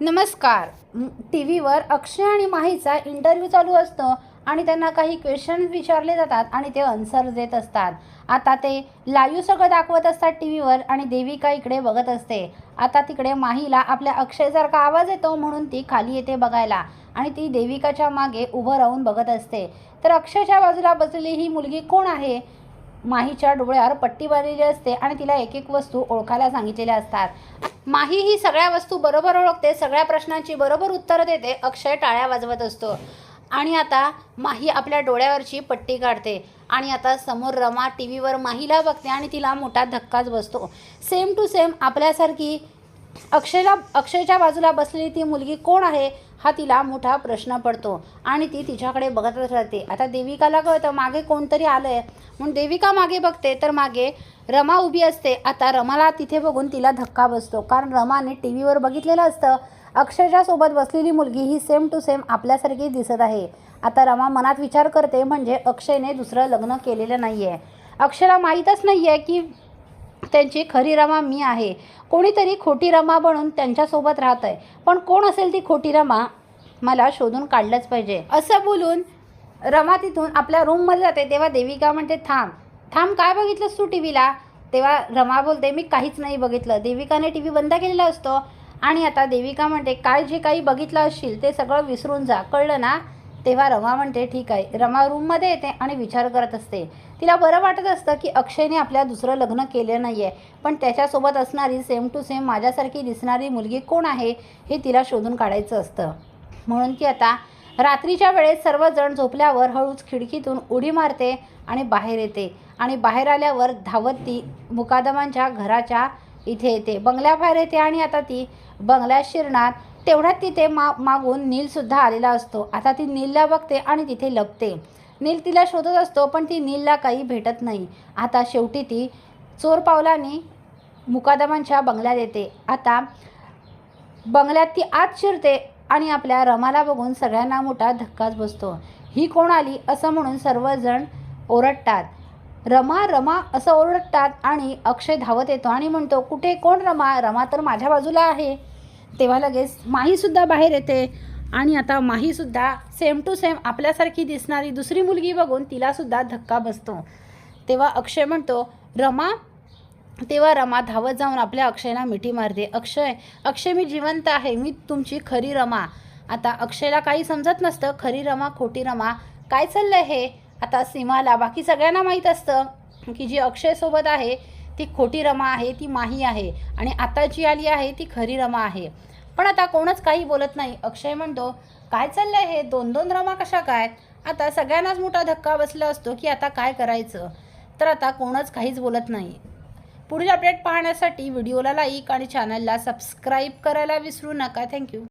नमस्कार. टी व्हीवर अक्षय आणि माहीचा इंटरव्ह्यू चालू असतो आणि त्यांना काही क्वेश्चन विचारले जातात आणि ते आन्सर देत असतात. आता ते लाईव्ह सगळं दाखवत असतात टी व्हीवर आणि देविका इकडे बघत असते. आता तिकडे माहीला आपल्या अक्षयसारखा आवाज येतो म्हणून ती खाली येते बघायला आणि ती देविकाच्या मागे उभं राहून बघत असते. तर अक्षयच्या बाजूला बसलेली ही मुलगी कोण आहे? माहीच्या डोळ्यावर पट्टी बांधलेली असते आणि तिला एक एक वस्तू ओळखायला सांगितलेल्या असतात. माही ही सगळ्या वस्तू बरोबर ओळखते सगळ्या प्रश्नांची बरोबर उत्तरं देते अक्षय टाळ्या वाजवत असतो. आणि आता माही आपल्या डोळ्यावरची पट्टी काढते आणि आता समोर रमा टी व्हीवर माहीला बघते आणि तिला मोठा धक्काच बसतो. सेम टू सेम आपल्यासारखी अक्षयला अक्षयच्या बाजूला बसलेली ती मुलगी कोण आहे? हा तिला मोठा प्रश्न पडतो. आणि ती तिच्याकडे बघतच राहते. आता देविकाला कळतं मागे कोणतरी आलं आहे म्हणून देविका मागे बघते तर मागे रमा उभी असते. आता रमाला तिथे बघून तिला धक्का बसतो. कारण रमाने टी व्हीवर बघितलेलं असतं अक्षयच्या सोबत बसलेली मुलगी ही सेम टू सेम आपल्यासारखी दिसत आहे. आता रमा मनात विचार करते म्हणजे अक्षयने दुसरं लग्न केलेलं नाही आहे अक्षयला माहीतच नाही आहे की त्यांची खरी रमा मी आहे. कोणीतरी खोटी रमा बनून त्यांच्यासोबत राहत आहे पण कोण असेल ती खोटी रमा मला शोधून काढलंच पाहिजे. असं बोलून रमा तिथून आपल्या रूममध्ये जाते तेव्हा देविका म्हणते थांब. थांब काय बघितलंस तू टी व्हीला तेव्हा रमा बोलते मी काहीच नाही बघितलं. देविकाने टी व्ही बंद केलेला असतो आणि आता देविका म्हणते काय जे काही बघितलं असशील ते सगळं विसरून जा. कळलं ना? तेव्हा रमा म्हणते ठीक आहे. रमा रूममध्ये येते आणि विचार करत असते. तिला बरं वाटत असतं की अक्षयने आपल्या दुसरं लग्न केलं नाही आहे पण त्याच्यासोबत असणारी सेम टू सेम माझ्यासारखी दिसणारी मुलगी कोण आहे हे तिला शोधून काढायचं असतं. म्हणून ती आता रात्रीच्या वेळेस सर्वजण झोपल्यावर हळूच खिडकीतून उडी मारते आणि बाहेर येते. आणि बाहेर आल्यावर धावत ती मुकादमांच्या घराच्या इथे येते. बंगल्याबाहेर येते आणि आता ती बंगल्या शिरणार. तेवढ्यात तिथे मा मागून नीलसुद्धा आलेला असतो. आता ती नीलला बघते आणि तिथे लपते. नील तिला शोधत असतो पण ती नीलला काही भेटत नाही. आता शेवटी ती चोर पावलाने मुकादमांच्या बंगल्यात येते. आता बंगल्यात ती आत शिरते आणि आपल्या रमाला बघून सगळ्यांना मोठा धक्काच बसतो. ही कोण आली असं म्हणून सर्वजण ओरडतात. रमा रमा असं ओरडतात आणि अक्षय धावत येतो आणि म्हणतो कुठे कोण रमा? रमा तर माझ्या बाजूला आहे. तेव्हा लगेच माहीसुद्धा बाहेर येते. आणि आता माहीसुद्धा सेम टू सेम आपल्यासारखी दिसणारी दुसरी मुलगी बघून तिलासुद्धा धक्का बसतो. तेव्हा अक्षय म्हणतो रमा. तेव्हा रमा धावत जाऊन आपल्या अक्षयला मिठी मारते. अक्षय अक्षय मी जिवंत आहे. मी तुमची खरी रमा. आता अक्षयला काही समजत नसतं खरी रमा खोटी रमा काय चाललं हे? आता सीमाला बाकी सगळ्यांना माहीत असतं की जी अक्षयसोबत आहे ती खोटी रमा आहे ती माही आहे आणि आता जी आली आहे ती खरी रमा आहे. पण आता कोणच काही बोलत नाही. अक्षय म्हणतो काय चाललंय हे? दोन दोन रमा कशा काय? आता सगळ्यांनाच मोठा धक्का बसला असतो की आता काय करायचं? तर आता कोणच काहीच बोलत नाही. पुढील अपडेट पाहण्यासाठी व्हिडिओला लाईक आणि चॅनलला सबस्क्राईब करायला विसरू नका. थँक्यू.